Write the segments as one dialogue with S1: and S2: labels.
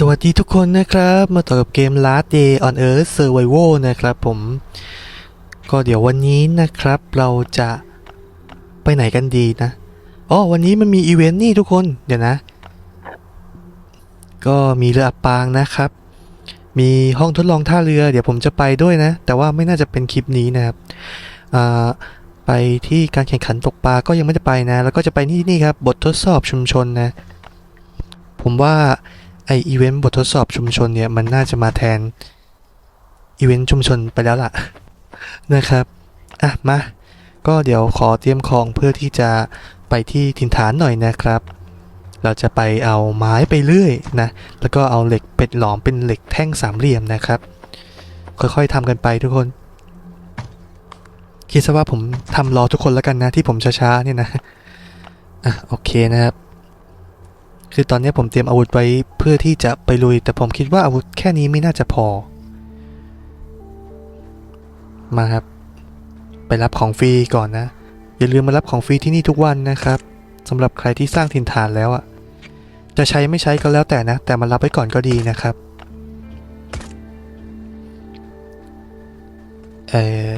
S1: สวัสดีทุกคนนะครับ มาต่อกับเกม Last Day on Earth Survival นะครับผม ก็เดี๋ยววันนี้นะครับเราจะไปไหนกันดีนะอ๋อวันนี้มันมีอีเวนต์นี่ทุกคน เดี๋ยวนะ ก็มีเรืออับปางนะครับ มีห้องทดลองท่าเรือ เดี๋ยวผมจะไปด้วยนะ แต่ว่าไม่น่าจะเป็นคลิปนี้นะครับไปที่การแข่งขันตกปลาก็ยังไม่ได้ไปนะ แล้วก็จะไปที่นี่ครับบททดสอบชุมชนนะ ผมว่า ไออีเวนต์บททดสอบชุมชนเนี่ย มันน่าจะมาแทนอีเวนต์ชุมชนไปแล้วล่ะ นะครับ อะ มา ก็เดี๋ยวขอเตรียมของเพื่อที่จะไปที่ถิ่นฐานหน่อยนะครับ เราจะไปเอาไม้ไปเรื่อยนะ แล้วก็เอาเหล็กเป็ดหลอมเป็นเหล็กแท่งสามเหลี่ยมนะครับ ค่อยๆทำกันไปทุกคน คิดซะว่าผมทำรอทุกคนแล้วกันนะที่ผมช้าๆเนี่ยนะ อะโอเคนะครับ คือตอนนี้ผมเตรียมอาวุธไว้เพื่อที่จะไปลุย แต่ผมคิดว่าอาวุธแค่นี้ไม่น่าจะพอ มาครับ ไปรับของฟรีก่อนนะ อย่าลืมมารับของฟรีที่นี่ทุกวันนะครับสำหรับใครที่สร้างถิ่นฐานแล้วอะ่ะจะใช้ไม่ใช้ก็แล้วแต่นะ แต่มารับไว้ก่อนก็ดีนะครับ เอ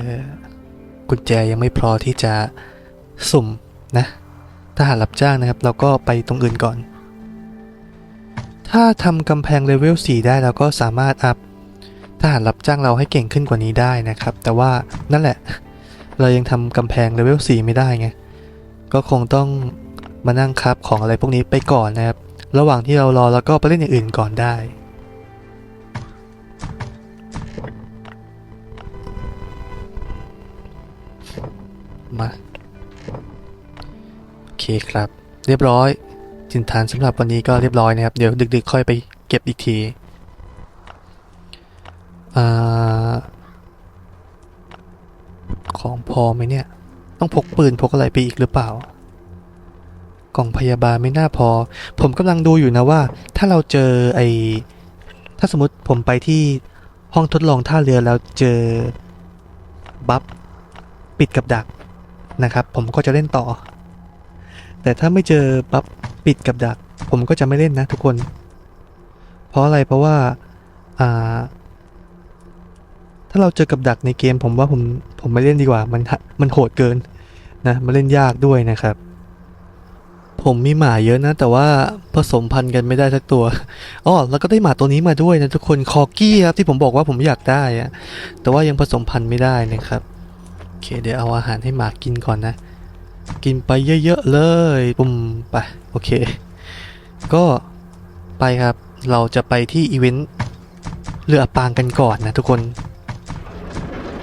S1: อกุญแจยังไม่พอที่จะสุ่มนะ ถ้าหากรับจ้างนะครับ เราก็ไปตรงอื่นก่อน ถ้าทำกำแพงเลเวล4ได้เราก็สามารถอัพทหารรับจ้างเราให้เก่งขึ้นกว่านี้ได้นะครับ แต่ว่านั่นแหละ เรายังทำกำแพงเลเวล4ไม่ได้ไง ก็คงต้องมานั่งคับของอะไรพวกนี้ไปก่อนนะครับ ระหว่างที่เรารอแล้วก็ไปเล่นอย่างอื่นก่อนได้มาโอเคครับ เรียบร้อย สินฐานสำหรับวันนี้ก็เรียบร้อยนะครับ เดี๋ยวดึกๆ ค่อยไปเก็บอีกทีอของพอไหมเนี่ย ต้องพกปืนพกอะไรไปอีกหรือเปล่า กล่องพยาบาลไม่น่าพอ ผมกำลังดูอยู่นะว่า ถ้าเราเจอไอถ้าสมมติผมไปที่ห้องทดลองท่าเรือแล้วเจอบัฟปิดกับดักนะครับ ผมก็จะเล่นต่อ แต่ถ้าไม่เจอปั๊บ ปิดกับดัก ผมก็จะไม่เล่นนะทุกคน เพราะอะไรเพราะว่าอ่า ถ้าเราเจอกับดักในเกม ผมว่าผมผมไม่เล่นดีกว่า มันมันโหดเกินนะมาเล่นยากด้วยนะครับ ผมมีหมาเยอะนะ แต่ว่าผสมพันธุ์กันไม่ได้สักตัวอ๋อแล้วก็ได้หมาตัวนี้มาด้วยนะทุกคนคอกี้ครับที่ผมบอกว่าผมอยากได้อะแต่ว่ายังผสมพันธุ์ไม่ได้นะครับโอเคเดี๋ยวเอาอาหารให้หมากินก่อนนะ กินไปเยอะๆเลยปุ่มไปโอเค ก็ไปครับ เราจะไปที่อีเวนต์เรือปางกันก่อนนะทุกคน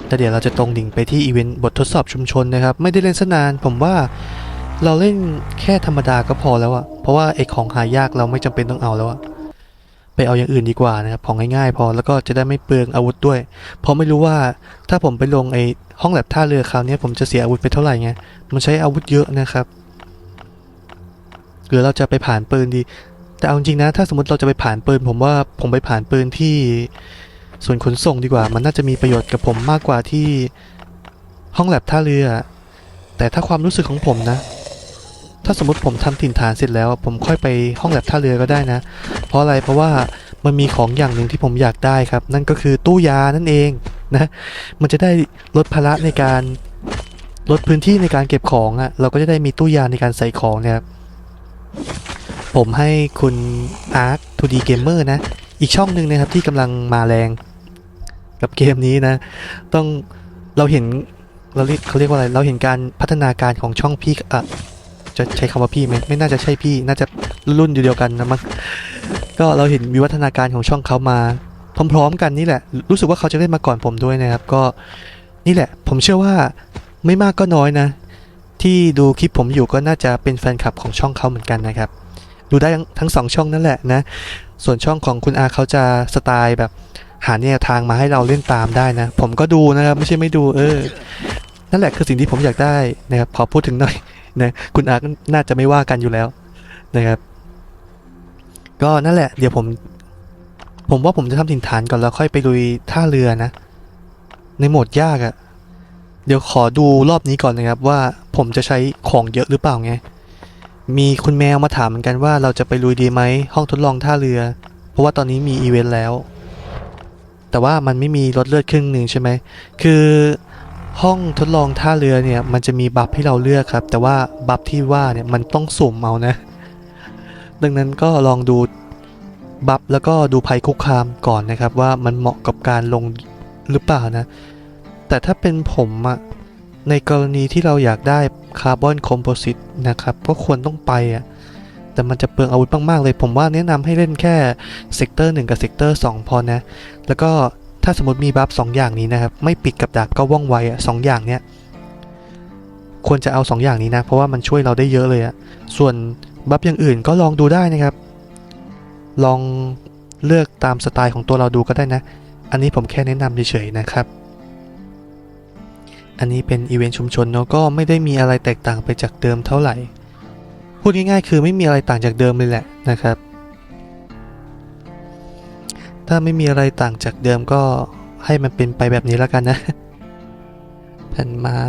S1: แต่เดี๋ยวเราจะตรงดิ่งไปที่อีเวนต์บททดสอบชุมชนนะครับ ไม่ได้เล่นสนาน ผมว่าเราเล่นแค่ธรรมดาก็พอแล้วอะเพราะว่าไอของหายากเราไม่จำเป็นต้องเอาแล้วอะ ไปเอาอย่างอื่นดีกว่านะครับของง่ายๆ พอแล้วก็จะได้ไม่เปลืองอาวุธด้วย เพราะไม่รู้ว่าถ้าผมไปลงไอ้ห้องแลบท่าเรือคราวนี้ผมจะเสียอาวุธไปเท่าไหร่ไงมันใช้อาวุธเยอะนะครับหรือเราจะไปผ่านปืนดี แต่เอาจริงนะ ถ้าสมมติเราจะไปผ่านปืน ผมว่าผมไปผ่านปืนที่ส่วนขนส่งดีกว่า มันน่าจะมีประโยชน์กับผมมากกว่าที่ห้องแลบท่าเรือ แต่ถ้าความรู้สึกของผมนะ ถ้าสมมติผมทำถิ่นฐานเสร็จแล้ว ผมค่อยไปห้องแลบท่าเรือก็ได้นะ เพราะอะไรเพราะว่ามันมีของอย่างหนึ่งที่ผมอยากได้ครับ นั่นก็คือตู้ยานั่นเองนะมันจะได้ลดภาระในการลดพื้นที่ในการเก็บของอะ่ะเราก็จะได้มีตู้ยาในการใส่ของเนี่ยครับผมให้คุณ Ark 2D Gamer นะ อีกช่องหนึ่งนะครับที่กำลังมาแรง กับเกมนี้นะ ต้องเราเห็นเราเรียกเขาเรียกว่าอะไร เราเห็นการพัฒนาการของช่องพี่อะ จะใช้คำว่าพี่ไหมไม่น่าจะใช่พี่น่าจะรุ่นเดียวกันนะมั้งก็เราเห็นวิวัฒนาการของช่องเขามาพร้อมๆกันนี่แหละ รู้สึกว่าเขาจะเล่นมาก่อนผมด้วยนะครับ ก็นี่แหละ ผมเชื่อว่าไม่มากก็น้อยนะ ที่ดูคลิปผมอยู่ก็น่าจะเป็นแฟนคลับของช่องเขาเหมือนกันนะครับ ดูได้ทั้งสองช่องนั่นแหละนะ ส่วนช่องของคุณอาเขาจะสไตล์แบบหาแนวทางมาให้เราเล่นตามได้นะ ผมก็ดูนะครับ ไม่ใช่ไม่ดูเออ นั่นแหละคือสิ่งที่ผมอยากได้นะครับพอพูดถึงหน่อย นะคุณอาก็น่าจะไม่ว่ากันอยู่แล้วนะครับ ก็นั่นแหละ เดี๋ยวผม ผมว่าผมจะทำถิ่นฐานก่อนแล้วค่อยไปลุยท่าเรือนะ ในโหมดยากอะ่ะ เดี๋ยวขอดูรอบนี้ก่อนนะครับ ว่าผมจะใช้ของเยอะหรือเปล่าไง มีคุณแมวมาถามเหมือนกันว่าเราจะไปลุยดีไหมห้องทดลองท่าเรือ เพราะว่าตอนนี้มีอีเวนต์แล้ว แต่ว่ามันไม่มีลดเลือดครึ่งหนึ่งใช่ไหม คือ ห้องทดลองท่าเรือเนี่ยมันจะมีบัฟให้เราเลือกครับ แต่ว่าบัฟที่ว่าเนี่ยมันต้องสุ่มเอานะ ดังนั้นก็ลองดูบัฟแล้วก็ดูภัยคุกคามก่อนนะครับ ว่ามันเหมาะกับการลงหรือเปล่านะ แต่ถ้าเป็นผมอะในกรณีที่เราอยากได้คาร์บอนคอมโพสิตนะครับก็ควรต้องไปอะแต่มันจะเปลืองอาวุธมาก ๆ เลย ผมว่าแนะนำให้เล่นแค่เซกเตอร์1กับเซกเตอร์2พอนะ แล้วก็ ถ้าสมมติมีบัฟสองอย่างนี้นะครับ ไม่ปิดกับดักก็ว่องไวอะสองอย่างเนี้ยควรจะเอาสองอย่างนี้นะ เพราะว่ามันช่วยเราได้เยอะเลยอะส่วนบัฟอย่างอื่นก็ลองดูได้นะครับ ลองเลือกตามสไตล์ของตัวเราดูก็ได้นะ อันนี้ผมแค่แนะนำเฉยๆนะครับ อันนี้เป็นอีเวนต์ชุมชนเนาะก็ไม่ได้มีอะไรแตกต่างไปจากเดิมเท่าไหร่ พูดง่ายๆ คือไม่มีอะไรต่างจากเดิมเลยแหละนะครับ ถ้าไม่มีอะไรต่างจากเดิมก็ให้มันเป็นไปแบบนี้แล้วกันนะ แผ่นไม้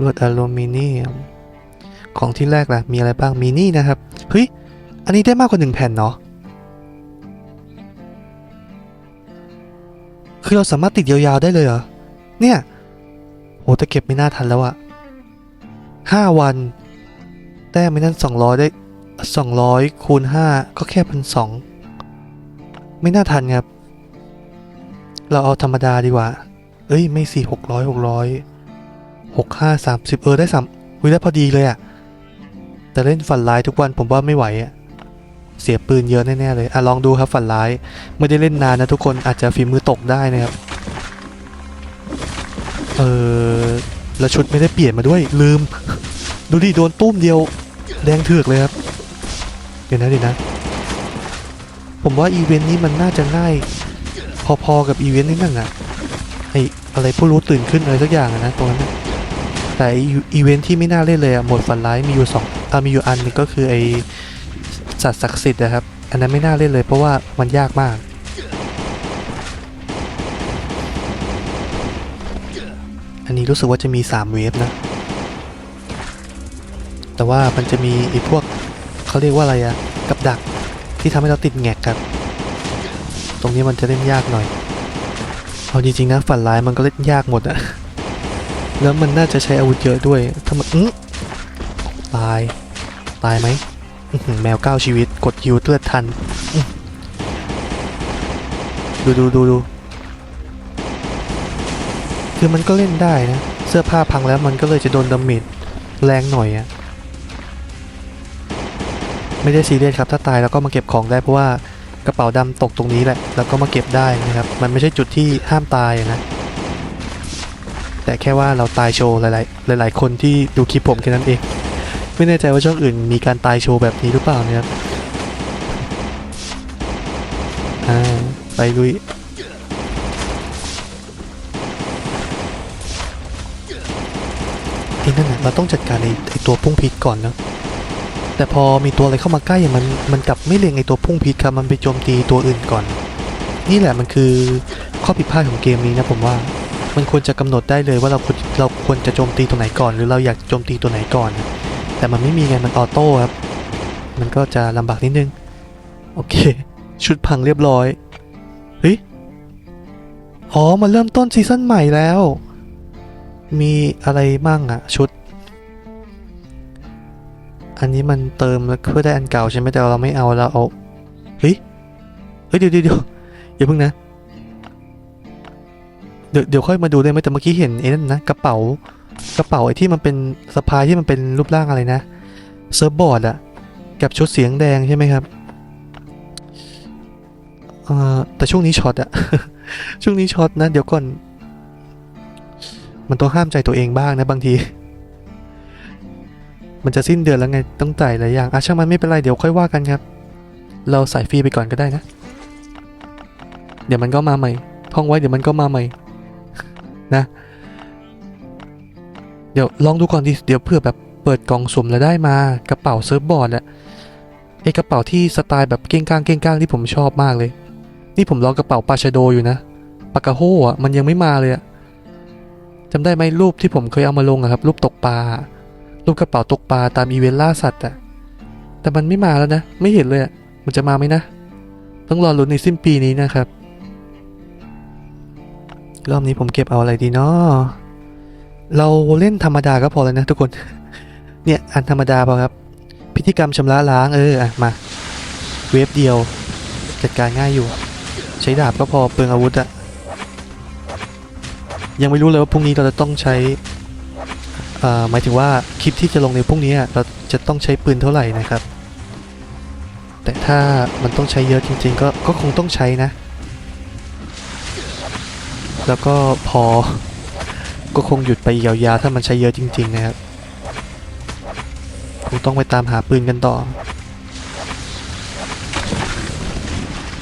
S1: ลวดอลูมิเนียม ของที่แรกล่ะ มีอะไรบ้าง มีนี่นะครับ เฮ้ย อันนี้ได้มากกว่าหนึ่งแผ่นเนาะ คือเราสามารถติดยาวๆได้เลยเหรอ เนี่ย โหแต่เก็บไม่น่าทันแล้วอะห้าวัน แต้มไม่นั่นสองร้อยได้สองร้อยคูณห้าก็แค่พันสอง ไม่น่าทันครับ เราเอาธรรมดาดีกว่า เอ้ย ไม่สี่หกร้อยหกร้อยหกห้าสามสิบเออ ได้สามวิได้พอดีเลยอะแต่เล่นฝันร้ายทุกวันผมว่าไม่ไหวอะเสียปืนเยอะแน่ๆเลย อะ ลองดูครับฝันร้าย ไม่ได้เล่นนานนะทุกคนอาจจะฝีมือตกได้นะครับ เออแล้วชุดไม่ได้เปลี่ยนมาด้วยลืม ดูดิโดนตุ้มเดียวแดงเถือกเลยครับ เดี๋ยวนะเดี๋ยวนะ ผมว่าอีเวนต์นี้มันน่าจะง่าย พอๆกับอีเวนต์นี้นั่นอะไออะไรผู้รู้ตื่นขึ้นอะไรสักอย่างนะตรงนั้นแต่อีเวนต์ที่ไม่น่าเล่นเลยอะหมดฝันร้ายมีอยู่สองอะมีอยู่อันนึงก็คือไอสัตว์ศักดิ์สิทธิ์นะครับ อันนั้นไม่น่าเล่นเลยเพราะว่ามันยากมากอันนี้รู้สึกว่าจะมี 3 เวฟนะ แต่ว่ามันจะมีไอ้พวกเขาเรียกว่าอะไรอะกับดัก ที่ทำให้เราติดแงกครับ ตรงนี้มันจะเล่นยากหน่อย เอาจริงๆนะฝันร้ายมันก็เล่นยากหมดอะแล้วมันน่าจะใช้อาวุธเยอะด้วยถ้ามันอื้ตาย ตายไหมแมวเก้าชีวิตกดฮิวเลือดทัน ดูดูดูดูคือมันก็เล่นได้นะ เสื้อผ้าพังแล้วมันก็เลยจะโดนดาเมจแรงหน่อยอะ ไม่ได้ซีเรียสครับถ้าตายแล้วก็มาเก็บของได้เพราะว่ากระเป๋าดำตกตรงนี้แหละ แล้วก็มาเก็บได้นะครับ มันไม่ใช่จุดที่ห้ามตายนะแต่แค่ว่าเราตายโชว์หลายๆหลาย ๆ คนที่ดูคลิปผมแค่นั้นเอง ไม่แน่ใจว่าช่องอื่นมีการตายโชว์แบบนี้หรือเปล่านะครับอ่าไปลุยไอ้นั่นนะเราต้องจัดการไอ้ไอ้ตัวพุ่งพิษก่อนนะ แต่พอมีตัวอะไรเข้ามาใกล้อะมันมันกลับไม่เล็งไอตัวพุ่งพิษครับมันไปโจมตีตัวอื่นก่อน นี่แหละมันคือข้อผิดพลาดของเกมนี้นะผมว่ามันควรจะกำหนดได้เลยว่าเราควรเราควรจะโจมตีตัวไหนก่อน หรือเราอยากโจมตีตัวไหนก่อน แต่มันไม่มีไงมันออโต้ครับ มันก็จะลำบากนิดนึง โอเค ชุดพังเรียบร้อยเฮ้ยอ๋อมันเริ่มต้นซีซั่นใหม่แล้ว มีอะไรบ้างอะชุด อันนี้มันเติมแล้วเพื่อได้อันเก่าใช่ไหมแต่เราไม่เอาเราเอาเฮ้ยเฮ้ยเดี๋ยวเดี๋ยวเดี๋ยวอย่าเพิ่งนะเดี๋ยวเดี๋ยวค่อยมาดูได้ไหมแต่เมื่อกี้เห็นไอ้นั่นนะกระเป๋ากระเป๋าไอ้ที่มันเป็นสะพายที่มันเป็นรูปร่างอะไรนะเซิร์ฟบอร์ดอะกับชุดเสียงแดงใช่ไหมครับเอ่อแต่ช่วงนี้ช็อตอะช่วงนี้ช็อตนะ เดี๋ยวก่อน มันต้องห้ามใจตัวเองบ้างนะบางที มันจะสิ้นเดือนแล้วไงต้องจ่ายหลายอย่างอะช่างมันไม่เป็นไรเดี๋ยวค่อยว่ากันครับ เราใส่ฟรีไปก่อนก็ได้นะ เดี๋ยวมันก็มาใหม่ท่องไว้เดี๋ยวมันก็มาใหม่นะเดี๋ยวลองดูก่อนดิเดี๋ยวเพื่อแบบเปิดกล่องสุ่มแล้วได้มากระเป๋าเซิร์ฟบอร์ดอะไอกระเป๋าที่สไตล์แบบเก้งก้างเก้งก้างที่ผมชอบมากเลย นี่ผมลองกระเป๋าปาชโดอยู่นะปากกาโฮอะมันยังไม่มาเลยอะจำได้ไหมรูปที่ผมเคยเอามาลงอะครับรูปตกปลา รูปกระเป๋าตกปลาตามอีเวนต์ล่าสัตว์อะแต่มันไม่มาแล้วนะ ไม่เห็นเลยอะมันจะมาไหมนะ ต้องรอลุ้นในสิ้นปีนี้นะครับ รอบนี้ผมเก็บเอาอะไรดีเนาะเราเล่นธรรมดาก็พอแล้วนะทุกคน เนี่ยอันธรรมดาพอครับ พิธีกรรมชำระล้างเอออะมาเวฟเดียวจัดการง่ายอยู่ ใช้ดาบก็พอเปลืองอาวุธอะยังไม่รู้เลยว่าพรุ่งนี้เราจะต้องใช้ หมายถึงว่าคลิปที่จะลงในพรุ่งนี้อะเราจะต้องใช้ปืนเท่าไหร่นะครับ แต่ถ้ามันต้องใช้เยอะจริง ๆ ก็ก็คงต้องใช้นะ แล้วก็พอก็คงหยุดไปยาวๆถ้ามันใช้เยอะจริง ๆ นะครับคงต้องไปตามหาปืนกันต่อ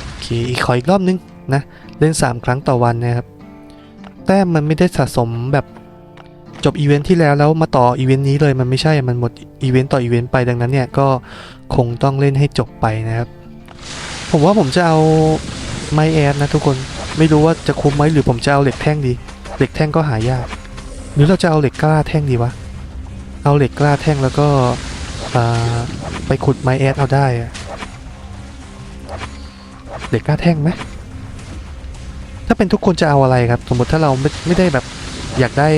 S1: โอเคอีกขออีกรอบนึงนะ เล่น 3 ครั้งต่อวันนะครับ แต้มมันไม่ได้สะสมแบบ จบอีเวนท์ที่แล้วแล้วมาต่ออีเวนต์นี้เลยมันไม่ใช่ มันหมดอีเวนต์ต่ออีเวนต์ไปดังนั้นเนี่ยก็คงต้องเล่นให้จบไปนะครับ ผมว่าผมจะเอาไม้แอดนะทุกคนไม่รู้ว่าจะคุ้มไหมหรือผมจะเอาเหล็กแท่งดี เหล็กแท่งก็หายาก หรือเราจะเอาเหล็กกล้าแท่งดีวะ เอาเหล็กกล้าแท่งแล้วก็ไปขุดไม้แอดเอาได้เหล็กกล้าแท่งไหมถ้าเป็นทุกคนจะเอาอะไรครับ สมมติถ้าเราไม่ไม่ได้แบบอยากได้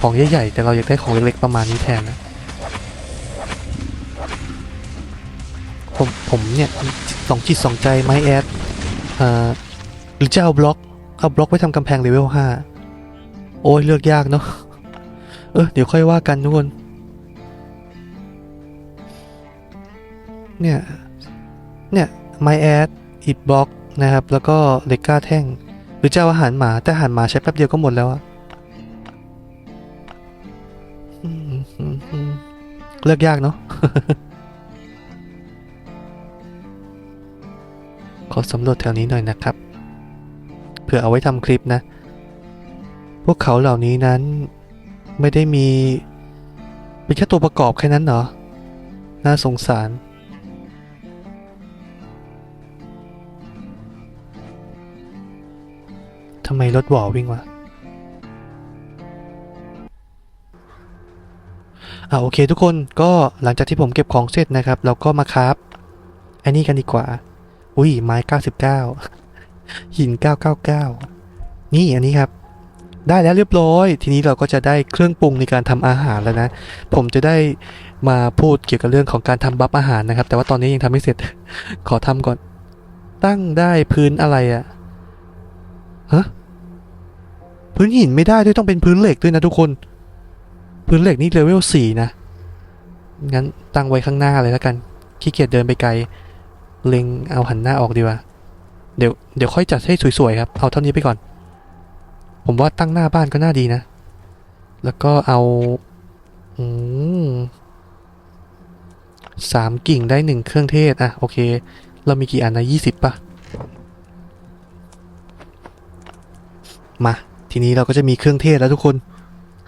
S1: ของใหญ่ๆ แต่เราอยากได้ของเล็กๆประมาณนี้แทนนะ ผมผมเนี่ยสองจิตสองใจไม้แอดอ่าหรือจะเอาบล็อก เอาบล็อกไว้ทำกำแพงเลเวลห้าโอ้ยเลือกยากเนาะเออเดี๋ยวค่อยว่ากันทุกคน เนี่ย เนี่ยไม้แอดอิดบล็อกนะครับ แล้วก็เลก้าแท่ง หรือจะเอาอาหารหมาแต่อาหารหมาใช้แป๊บเดียวก็หมดแล้วอะ เลือกยากเนาะขอสำรวจแถวนี้หน่อยนะครับ เพื่อเอาไว้ทำคลิปนะ พวกเขาเหล่านี้นั้นไม่ได้มีเป็นแค่ตัวประกอบแค่นั้นเหรอ น่าสงสาร ทำไมรถหวอวิ่งวะ อ่าโอเคทุกคนก็หลังจากที่ผมเก็บของเสร็จนะครับ เราก็มาคราฟไอ้นี่กันดีกว่า อุ้ยไม้ 99 หิน 999 นี่อันนี้ครับ ได้แล้วเรียบร้อย ทีนี้เราก็จะได้เครื่องปรุงในการทำอาหารแล้วนะ ผมจะได้มาพูดเกี่ยวกับเรื่องของการทำบัฟอาหารนะครับ แต่ว่าตอนนี้ยังทำไม่เสร็จ ขอทำก่อน ตั้งได้พื้นอะไรอะฮะพื้นหินไม่ได้ด้วยต้องเป็นพื้นเหล็กด้วยนะทุกคน พื้นเหล็กนี่เลเวลสี่นะ งั้นตั้งไว้ข้างหน้าเลยแล้วกัน ขี้เกียจเดินไปไกล เล็งเอาหันหน้าออกดีกว่า เดี๋ยวเดี๋ยวค่อยจัดให้สวยๆครับ เอาเท่านี้ไปก่อน ผมว่าตั้งหน้าบ้านก็น่าดีนะ แล้วก็เอาอืมสามกิ่งได้หนึ่งเครื่องเทศ อะ โอเค เรามีกี่อันนะยี่สิบป่ะ มา ทีนี้เราก็จะมีเครื่องเทศแล้วทุกคน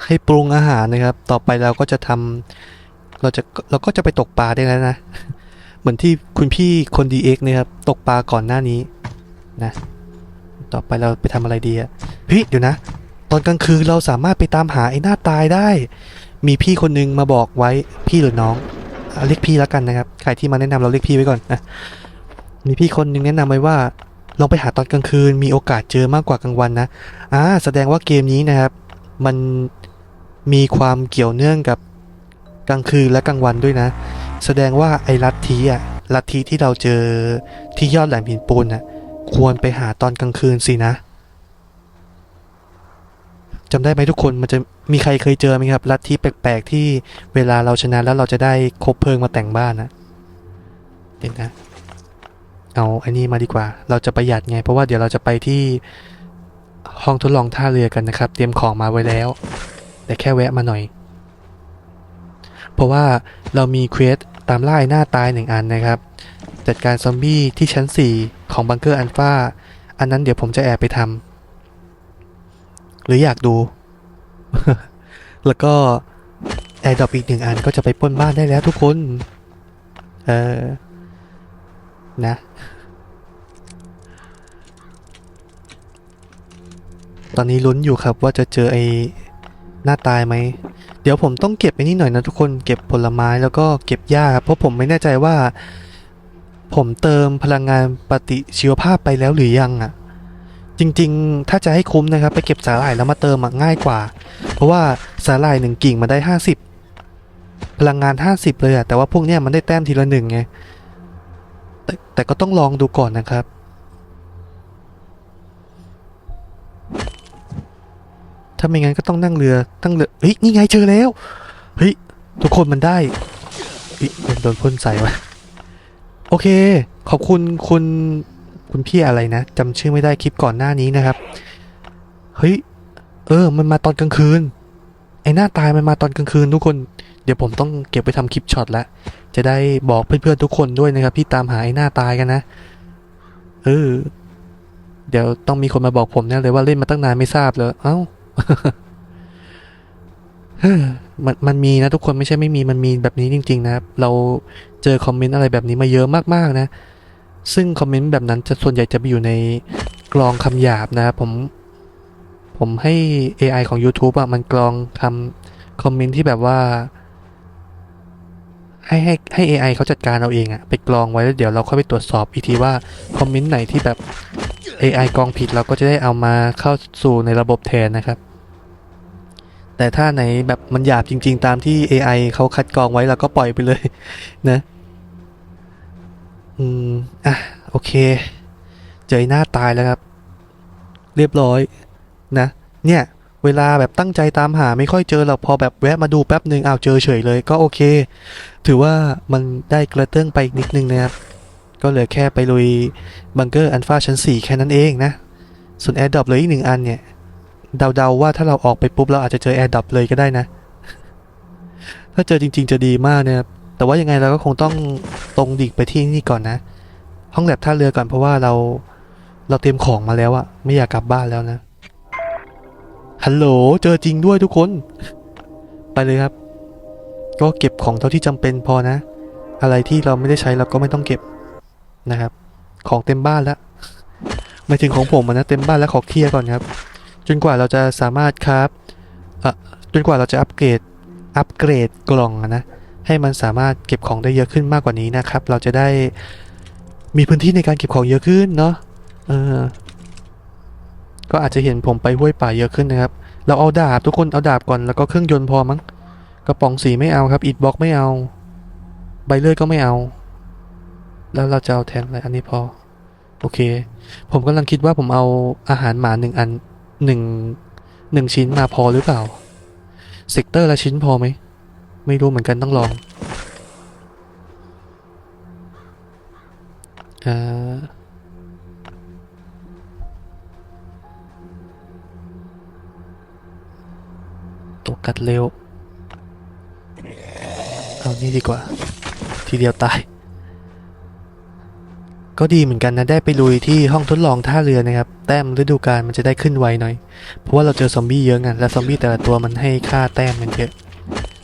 S1: ให้ปรุงอาหารนะครับ ต่อไปเราก็จะทำเราจะเราก็จะไปตกปลาได้แล้วนะ เหมือนที่คุณพี่คนดีเอ็กเนี่ยครับ ตกปลาก่อนหน้านี้นะ ต่อไปเราไปทำอะไรดีอะพี่เดี๋ยวนะ ตอนกลางคืนเราสามารถไปตามหาไอ้หน้าตายได้ มีพี่คนนึงมาบอกไว้พี่หรือน้องอะเรียกพี่แล้วกันนะครับ ใครที่มาแนะนำเราเรียกพี่ไว้ก่อนนะมีพี่คนนึงแนะนำไว้ว่าลองไปหาตอนกลางคืนมีโอกาสเจอมากกว่ากลางวันนะอ่าแสดงว่าเกมนี้นะครับ มัน มีความเกี่ยวเนื่องกับกลางคืนและกลางวันด้วยนะ แสดงว่าไอ้ลัทธิอะลัทธิที่เราเจอที่ยอดแหลมหินปูนอะควรไปหาตอนกลางคืนสินะจำได้ไหมทุกคนมันจะมีใครเคยเจอไหมครับลัทธิแปลกๆที่เวลาเราชนะแล้วเราจะได้คบเพลิงมาแต่งบ้านนะเดี๋ยวนะ เอาอันนี้มาดีกว่า เราจะประหยัดไง เพราะว่าเดี๋ยวเราจะไปที่ห้องทดลองท่าเรือกันนะครับ เตรียมของมาไว้แล้ว แต่แค่แวะมาหน่อย เพราะว่าเรามีเควสตามล่าไอหน้าตายหนึ่งอันนะครับ จัดการซอมบี้ที่ชั้น 4 ของบังเกอร์อันฟาอันนั้นเดี๋ยวผมจะแอบไปทำหรืออยากดู แล้วก็แอร์ดรอปอีกหนึ่งอันก็จะไปป้นบ้านได้แล้วทุกคน เออ นะ ตอนนี้ลุ้นอยู่ครับว่าจะเจอไอ หน้าตายไหม เดี๋ยวผมต้องเก็บไอ้นี่หน่อยนะทุกคน เก็บผลไม้แล้วก็เก็บหญ้าครับเพราะผมไม่แน่ใจว่า ผมเติมพลังงานปฏิชีวภาพไปแล้วหรือยังอะจริงๆ ถ้าจะให้คุ้มนะครับ ไปเก็บสาหร่ายแล้วมาเติมง่ายกว่า เพราะว่าสาหร่ายหนึ่งกิ่งมาได้ห้าสิบพลังงานห้าสิบเลยอะแต่ว่าพวกเนี้ยมันได้แต้มทีละหนึ่งไงแต่แต่ก็ต้องลองดูก่อนนะครับ ถ้าไม่งั้นก็ต้องนั่งเรือตั้งเรือเฮ้ยนี่ไงเจอแล้วเฮ้ยทุกคนมันได้เฮ้ยโดนโดนพ่นใส่วะโอเค ขอบคุณคุณคุณพี่อะไรนะจำชื่อไม่ได้คลิปก่อนหน้านี้นะครับเฮ้ยเออ มันมาตอนกลางคืน ไอ้หน้าตายมันมาตอนกลางคืนทุกคน เดี๋ยวผมต้องเก็บไปทำคลิปช็อตแล้วจะได้บอกเพื่อนๆทุกคนด้วยนะครับที่ตามหาไอ้หน้าตายกันนะเออเดี๋ยวต้องมีคนมาบอกผมแน่เลยว่าเล่นมาตั้งนานไม่ทราบเลยเอ้าเฮ้อ มันมันมีนะทุกคนไม่ใช่ไม่มีมันมีแบบนี้จริง ๆ นะครับ เราเจอคอมเมนต์อะไรแบบนี้มาเยอะมากๆนะ ซึ่งคอมเมนต์แบบนั้นจะส่วนใหญ่จะไปอยู่ในกรองคำหยาบนะครับผม ผมให้ AI ของ YouTube อะมันกรองคำคอมเมนต์ที่แบบว่า ให้ให้ให้ AI เขาจัดการเอาเองอะไปกรองไว้แล้วเดี๋ยวเราค่อยไปตรวจสอบอีกทีว่าคอมเมนต์ไหนที่แบบ AI กรองผิดเราก็จะได้เอามาเข้าสู่ในระบบแทนนะครับ แต่ถ้าไหนแบบมันหยาบจริง ๆ ตามที่ AI เขาคัดกรองไว้เราก็ปล่อยไปเลยนะ อืม อะ โอเค เจอหน้าตายแล้วครับ เรียบร้อยนะ เนี่ย เวลาแบบตั้งใจตามหาไม่ค่อยเจอหรอกพอแบบแวะมาดูแป๊บหนึ่งอ้าวเจอเฉยเลยก็โอเค ถือว่ามันได้กระเตื้องไปอีกนิดนึงนะครับ ก็เหลือแค่ไปลุยบังเกอร์อันฟาชั้น 4 แค่นั้นเองนะ ส่วนแอร์ดรอปเหลืออีกหนึ่งอันเนี่ย เดาๆว่าถ้าเราออกไปปุ๊บเราอาจจะเจอแอร์ดรอปเลยก็ได้นะ ถ้าเจอจริง ๆ จะดีมากนะครับแต่ว่ายังไงเราก็คงต้องตรงดิ่งไปที่นี่ก่อนนะ ห้องแลบท่าเรือก่อนเพราะว่าเราเราเตรียมของมาแล้วอะไม่อยากกลับบ้านแล้วนะ ฮัลโหล เจอจริงด้วยทุกคน ไปเลยครับ ก็เก็บของเท่าที่จำเป็นพอนะ อะไรที่เราไม่ได้ใช้เราก็ไม่ต้องเก็บนะครับ ของเต็มบ้านแล้วมาถึงของผมนะเต็มบ้านแล้วขอเคลียร์ก่อนครับ จนกว่าเราจะสามารถครับเอ่อจนกว่าเราจะอัปเกรดอัปเกรดกล่องนะให้มันสามารถเก็บของได้เยอะขึ้นมากกว่านี้นะครับ เราจะได้มีพื้นที่ในการเก็บของเยอะขึ้นเนาะเออ ก็อาจจะเห็นผมไปห้วยป่าเยอะขึ้นนะครับ เราเอาดาบทุกคนเอาดาบก่อนแล้วก็เครื่องยนต์พอมั้ง กระป๋องสีไม่เอาครับอิดบล็อกไม่เอา ใบเลื่อยก็ไม่เอา แล้วเราจะเอาแทนอะไรอันนี้พอ โอเค ผมกำลังคิดว่าผมเอาอาหารหมาหนึ่งอันหนึ่งหนึ่งชิ้นมาพอหรือเปล่า เซกเตอร์ละชิ้นพอไหม ไม่รู้เหมือนกันต้องลองเอ่อ ตัวกัดเร็ว เอานี่ดีกว่า ทีเดียวตาย ก็ดีเหมือนกันนะ ได้ไปลุยที่ห้องทดลองท่าเรือนะครับ แต้มฤดูกาลมันจะได้ขึ้นไวหน่อย เพราะว่าเราเจอซอมบี้เยอะไงและซอมบี้แต่ละตัวมันให้ค่าแต้มมันเยอะ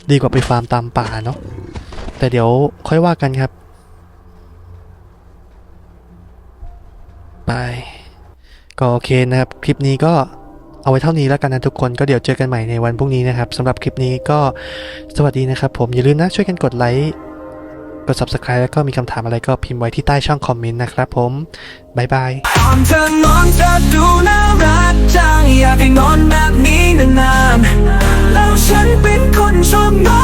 S1: ดีกว่าไปฟาร์มตามป่าเนาะ แต่เดี๋ยวค่อยว่ากันครับ ไป ก็โอเคนะครับ คลิปนี้ก็ เอาไว้เท่านี้แล้วกันนะทุกคนก็เดี๋ยวเจอกันใหม่ในวันพรุ่งนี้นะครับสำหรับคลิปนี้ก็สวัสดีนะครับผมอย่าลืมนะช่วยกันกดไลค์กด subscribe แล้วก็มีคำถามอะไรก็พิมพ์ไว้ที่ใต้ช่องคอมเมนต์นะครับผมบายบาย
S2: ตอนเธอนอนเธอดูน่ารักจังอยากให้นอนแบบนี้นานๆแล้วฉันเป็นคนชอบงอ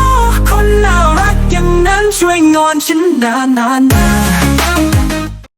S2: คนน่ารักอย่างนั้นช่วยงอนฉันนานๆ